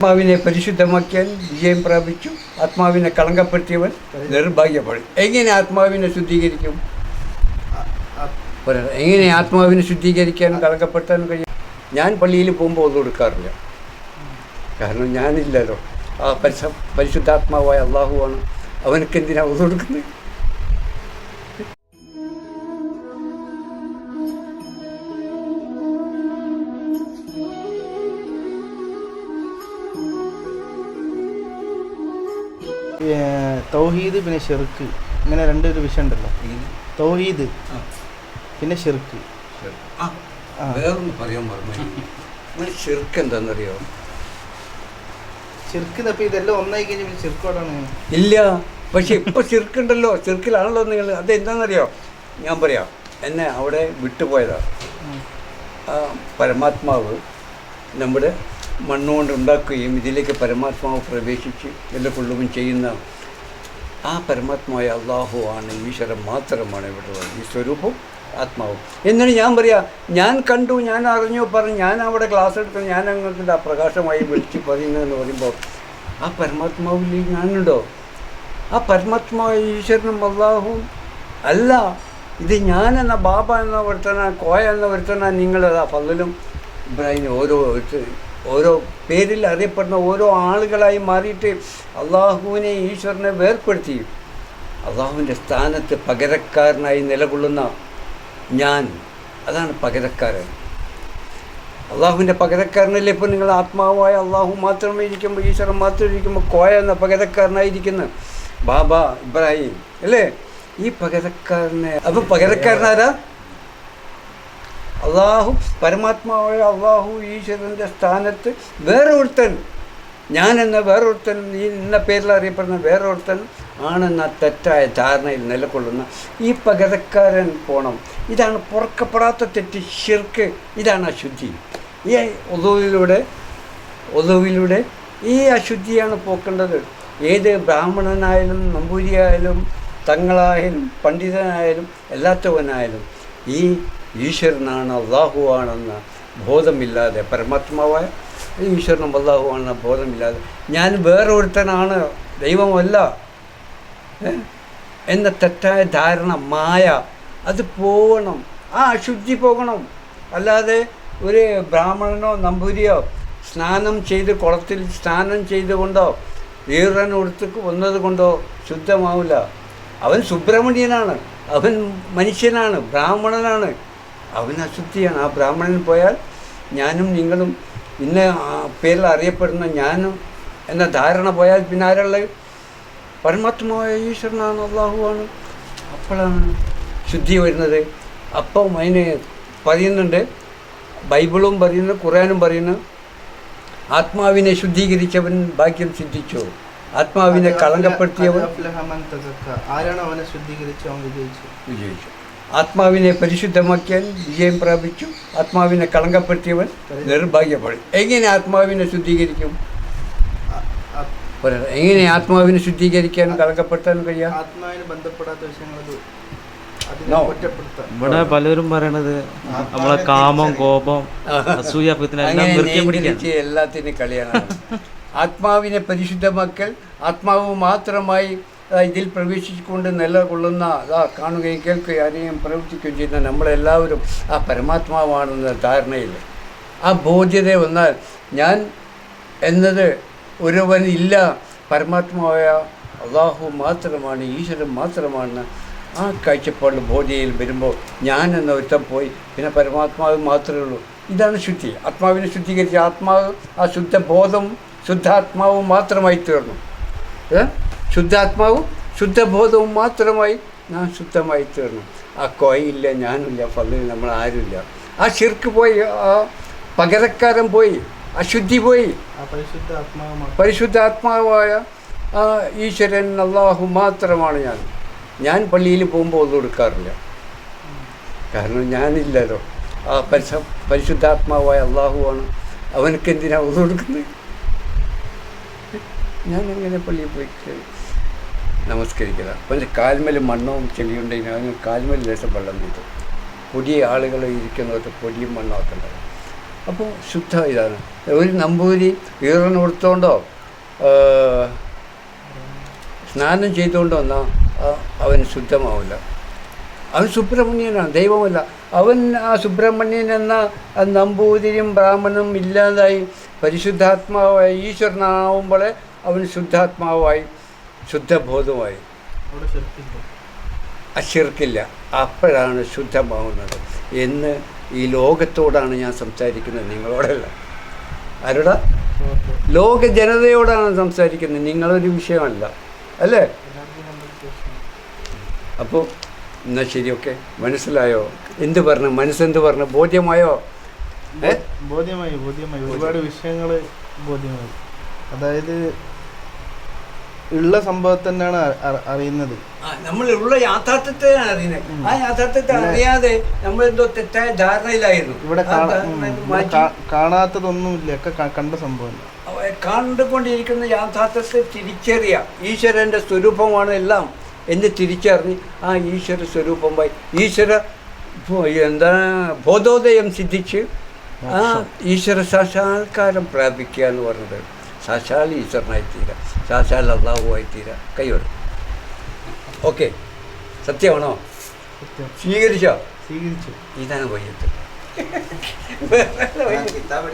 ആത്മാവിനെ പരിശുദ്ധമാക്കിയാൽ വിജയം പ്രാപിച്ചു. ആത്മാവിനെ കളങ്കപ്പെടുത്തിയവൻ നിർഭാഗ്യപ്പെടും എങ്ങനെ ആത്മാവിനെ ശുദ്ധീകരിക്കും. എങ്ങനെ ആത്മാവിനെ ശുദ്ധീകരിക്കാനും കളങ്കപ്പെടുത്താനും കഴിയും? ഞാൻ പള്ളിയിൽ പോകുമ്പോൾ ഒന്നും കൊടുക്കാറില്ല കാരണം ഞാനില്ലല്ലോ. ആ പരിശ പരിശുദ്ധാത്മാവായ അള്ളാഹുവാണ്. അവനക്കെന്തിനാണ് എന്തിനാ ഒന്നും കൊടുക്കുന്നത് തൗഹീദ് പിന്നെ ഷിർക്ക്. ഇങ്ങനെ രണ്ടൊരു വിഷയം ഉണ്ടല്ലോ. തൗഹീദ് പിന്നെ ഷിർക്ക്. വേറൊന്ന് പറയാൻ പറഞ്ഞു എന്താണെന്നറിയോ ഷിർക്ക് തപ്പി ഇതെല്ലാം ഒന്നായി കഴിഞ്ഞാൽ പിന്നെ ഷിർക്കോടാണ് ഇല്ല. പക്ഷെ ഇപ്പൊ ചെറുക്കുണ്ടല്ലോ ചെറുക്കിലാണല്ലോ നിങ്ങൾ അത് എന്താണെന്നറിയോ ഞാൻ പറയാം. എന്നെ അവിടെ വിട്ടുപോയതാണ് പരമാത്മാവ് നമ്മുടെ മണ്ണുകൊണ്ട് ഉണ്ടാക്കുകയും ഇതിലേക്ക് പരമാത്മാവ് പ്രവേശിച്ച് എല്ലാം ചെയ്യുന്ന ആ പരമാത്മായ അള്ളാഹു ആണ് ഈശ്വരൻ മാത്രമാണ് ഇവിടെ ഉള്ളത്. ഈ സ്വരൂപം ആത്മാവും. എന്നിട്ട് ഞാൻ പറയാം ഞാൻ കണ്ടു ഞാൻ അറിഞ്ഞു പറഞ്ഞു ഞാൻ അവിടെ ക്ലാസ് എടുത്തു ഞാൻ അങ്ങോട്ട് പ്രകാശമായി വിളിച്ച് പറയുന്നതെന്ന് പറയുമ്പോൾ ആ പരമാത്മാവിൽ ഞാനുണ്ടോ? ആ പരമാത്മാവ് ഈശ്വരനും അള്ളാഹുവും അല്ല. ഇത് ഞാൻ എന്ന ബാബ എന്ന ഒരുത്തന കോയ എന്ന ഒരുത്തന നിങ്ങളതാ ഫതിലും ഇബ്രാഹിം ഓരോ ഓരോ പേരിൽ അറിയപ്പെടുന്ന ഓരോ ആളുകളായി മാറിയിട്ട് അള്ളാഹുവിനെ ഈശ്വരനെ വേർപ്പെടുത്തി. അള്ളാഹുവിന്റെ സ്ഥാനത്ത് പകരക്കാരനായി നിലകൊള്ളുന്ന ഞാൻ അതാണ് പകരക്കാരൻ. അള്ളാഹുവിന്റെ പകരക്കാരനല്ലേ ഇപ്പോൾ നിങ്ങൾ ആത്മാവായ അള്ളാഹു മാത്രമേ ഇരിക്കുമ്പോൾ ഈശ്വരൻ മാത്രമേ ഇരിക്കുമ്പോൾ കോയ എന്ന പകരക്കാരനായിരിക്കുന്നു? ബാബ ഇബ്രാഹിം അല്ലേ? ഈ പകരക്കാരനെ അപ്പം പകരക്കാരനാരാ? അള്ളാഹു പരമാത്മാവായ അള്ളാഹു ഈശ്വരന്റെ സ്ഥാനത്ത് വേറെ ഒരുത്തൻ ഞാൻ എന്ന വേറൊരുത്തൻ ഈ ഇന്ന പേരിൽ അറിയപ്പെടുന്ന വേറൊരുത്തൻ ആണെന്ന തെറ്റായ ധാരണയിൽ നിലകൊള്ളുന്ന ഈ പകരക്കാരൻ പോണം. ഇതാണ് പുറക്കപ്പെടാത്ത തെറ്റ് ഷിർക്ക് ഇതാണ് അശുദ്ധി. ഈ ഒതുവിലൂടെ ഒതുവിലൂടെ ഈ അശുദ്ധിയാണ് പോക്കേണ്ടത്. ഏത് ബ്രാഹ്മണനായാലും നമ്പൂരിയായാലും തങ്ങളായാലും പണ്ഡിതനായാലും എല്ലാത്തവനായാലും ഈ ഈശ്വരനാണ് അള്ളാഹുവാണെന്ന ബോധമില്ലാതെ പരമാത്മാവായ ഈശ്വരനും അള്ളാഹുവാണെന്ന ബോധമില്ലാതെ. ഞാൻ വേറെ ഒരുത്തനാണ് ദൈവമല്ല എന്ന തെറ്റായ ധാരണ മായ അത് പോകണം. ആ അശുദ്ധി പോകണം. അല്ലാതെ ഒരു ബ്രാഹ്മണനോ നമ്പൂരിയോ സ്നാനം ചെയ്ത് കുളത്തിൽ സ്നാനം ചെയ്തുകൊണ്ടോ ഈറൻ ഉടുത്തക്ക് വന്നത് കൊണ്ടോ ശുദ്ധമാവില്ല. അവൻ സുബ്രഹ്മണ്യനാണ്. അവൻ മനുഷ്യനാണ് ബ്രാഹ്മണനാണ്. അവൻ അശുദ്ധിയാണ് ആ ബ്രാഹ്മണൻ പോയാൽ ഞാനും നിങ്ങളും ഇന്ന പേരിൽ അറിയപ്പെടുന്ന ഞാനും എന്ന ധാരണ പോയാൽ പിന്നെ ആരുള്ളത് പരമാത്മാവായ ഈശ്വരനാണ് അള്ളാഹുവാണ് അപ്പോഴാണ് ശുദ്ധി വരുന്നത്. അപ്പം അതിന് പറയുന്നുണ്ട് ബൈബിളും പറയുന്നു ഖുറാനും പറയുന്നു ആത്മാവിനെ ശുദ്ധീകരിച്ചവൻ ഭാഗ്യം സിദ്ധിച്ചു. ആത്മാവിനെ കളങ്കപ്പെടുത്തിയവൻ. ആരാണ് അവനെ ശുദ്ധീകരിച്ചു അവൻ വിജയിച്ചു? വിജയിച്ചു. ആത്മാവിനെ പരിശുദ്ധമാക്കിയാൽ വിജയം പ്രാപിച്ചു. ആത്മാവിനെ കളങ്കപ്പെടുത്തിയവൻ നിർഭാഗ്യപ്പെടും എങ്ങനെ ആത്മാവിനെ ശുദ്ധീകരിക്കും. എങ്ങനെ ആത്മാവിനെ ശുദ്ധീകരിക്കാനും കളങ്കപ്പെടുത്താനും കഴിയാം? ആത്മാവിനെ ബന്ധപ്പെടാത്ത വിഷയങ്ങൾ. ഇവിടെ പലരും പറയണത് നമ്മളെ കാമം കോപം അസൂയ എല്ലാത്തിനും കളിയാണ്. ആത്മാവിനെ പരിശുദ്ധമാക്കൽ ആത്മാവ് മാത്രമായി ഇതിൽ പ്രവേശിച്ചുകൊണ്ട് നിലകൊള്ളുന്ന കാണുകയും കേൾക്കുകയും അറിയുകയും പ്രവർത്തിക്കുകയും ചെയ്യുന്ന നമ്മളെല്ലാവരും ആ പരമാത്മാവാണെന്ന ധാരണയിൽ. ആ ബോധ്യത വന്നാൽ ഞാൻ എന്നത് ഒരുവൻ ഇല്ല പരമാത്മാവായ അള്ളാഹു മാത്രമാണ് ഈശ്വരൻ മാത്രമാണ്. ആ കാഴ്ചപ്പാട് ബോധ്യയിൽ വരുമ്പോൾ ഞാൻ എന്ന ഒരുത്തം പോയി പിന്നെ പരമാത്മാവ് മാത്രമേ ഉള്ളൂ. ഇതാണ് ശുദ്ധി. ആത്മാവിനെ ശുദ്ധീകരിച്ച് ആത്മാവ് ആ ശുദ്ധ ബോധം ശുദ്ധാത്മാവും മാത്രമായി തീർന്നു ഏ? ശുദ്ധാത്മാവും ശുദ്ധബോധവും മാത്രമായി ഞാൻ ശുദ്ധമായി തീർന്നു. ആ കോയില്ല ഞാനില്ല പള്ളിയിൽ നമ്മൾ ആരുമില്ല. ആ ശിർക്ക് പോയി ആ പകരക്കാരൻ പോയി അശുദ്ധി പോയി. പരിശുദ്ധാത്മാവായ ആ ഈശ്വരൻ അള്ളാഹു മാത്രമാണ് ഞാൻ. ഞാൻ പള്ളിയിൽ പോകുമ്പോൾ ഒന്നും എടുക്കാറില്ല. കാരണം ഞാനില്ലല്ലോ. ആ പരിശ പരിശുദ്ധാത്മാവായ അള്ളാഹുവാണ് അവനക്ക് എന്തിനാ ഒന്നും കൊടുക്കുന്നത് ഞാൻ എങ്ങനെ പള്ളിയിൽ പോയി? കേ- ഒരു കാൽമേൽ മണ്ണും ചെളിയുണ്ടെങ്കിൽ അതിന് കാൽമേൽ ലേശം വെള്ളം കിട്ടും പൊടിയ ആളുകൾ ഇരിക്കുന്നവർക്ക് പൊടിയും മണ്ണും ഒക്കെ ഉണ്ടാവും അപ്പോൾ ശുദ്ധ ഇതാണ്. ഒരു നമ്പൂരി ഈറൻ കൊടുത്തോണ്ടോ സ്നാനം ചെയ്തുകൊണ്ടോ എന്നാൽ അവൻ ശുദ്ധമാവില്ല. അവൻ സുബ്രഹ്മണ്യനാണ് ദൈവമല്ല. അവൻ ആ സുബ്രഹ്മണ്യൻ എന്ന നമ്പൂതിരിയും ബ്രാഹ്മണനും ഇല്ലാതായി പരിശുദ്ധാത്മാവായി ഈശ്വരനാവുമ്പോഴേ അവൻ ശുദ്ധാത്മാവായി. ശുദ്ധബോധമായി അശിർക്കില്ല അപ്പോഴാണ് ശുദ്ധമാവുന്നത്. എന്ന് ഈ ലോകത്തോടാണ് ഞാൻ സംസാരിക്കുന്നത്. നിങ്ങളോടല്ല. ആരോടാ? ലോക ജനതയോടാണ് സംസാരിക്കുന്നത്. നിങ്ങളൊരു വിഷയമല്ല. അല്ലേ? അപ്പോൾ എന്നാൽ ശരി ഓക്കെ മനസ്സിലായോ? എന്ത് പറഞ്ഞു? മനസ്സെന്ത് പറഞ്ഞു? ബോധ്യമായോ? ബോധ്യമായി ബോധ്യമായി. ഒരുപാട് വിഷയങ്ങൾ ബോധ്യമായി. അതായത് ഉള്ള സംഭവം തന്നെയാണ് അറിയുന്നത്. നമ്മൾ ഉള്ള യാഥാർത്ഥ്യത്തെയാണ് അറിയുന്നത്. ആ യാഥാർത്ഥ്യത്തെ അറിയാതെ നമ്മൾ എന്തോ തെറ്റായ ധാരണയിലായിരുന്നു. ഇവിടെ കാണാത്തതൊന്നുമില്ല ഒക്കെ കണ്ട സംഭവം. കണ്ടുകൊണ്ടിരിക്കുന്ന യാഥാർത്ഥ്യത്തെ തിരിച്ചറിയ. ഈശ്വരന്റെ സ്വരൂപമാണ് എല്ലാം എന്ന് തിരിച്ചറിഞ്ഞ് ആ ഈശ്വര സ്വരൂപമായി ഈശ്വര എന്താ ബോധോദയം സിദ്ധിച്ച് ആ ഈശ്വര സാക്ഷാത്കാരം പ്രാപിക്കുക എന്ന് പറഞ്ഞത്. സാക്ഷാൽ ഈശ്വരനായി തീരുക സാക്ഷാൽ അള്ളാഹുവായി തീരുക കൈയോട് ഓക്കെ സത്യമാണോ സത്യം സ്വീകരിച്ചോ സ്വീകരിച്ചു ഇതാണ് വൈകിട്ട് കിതാബ്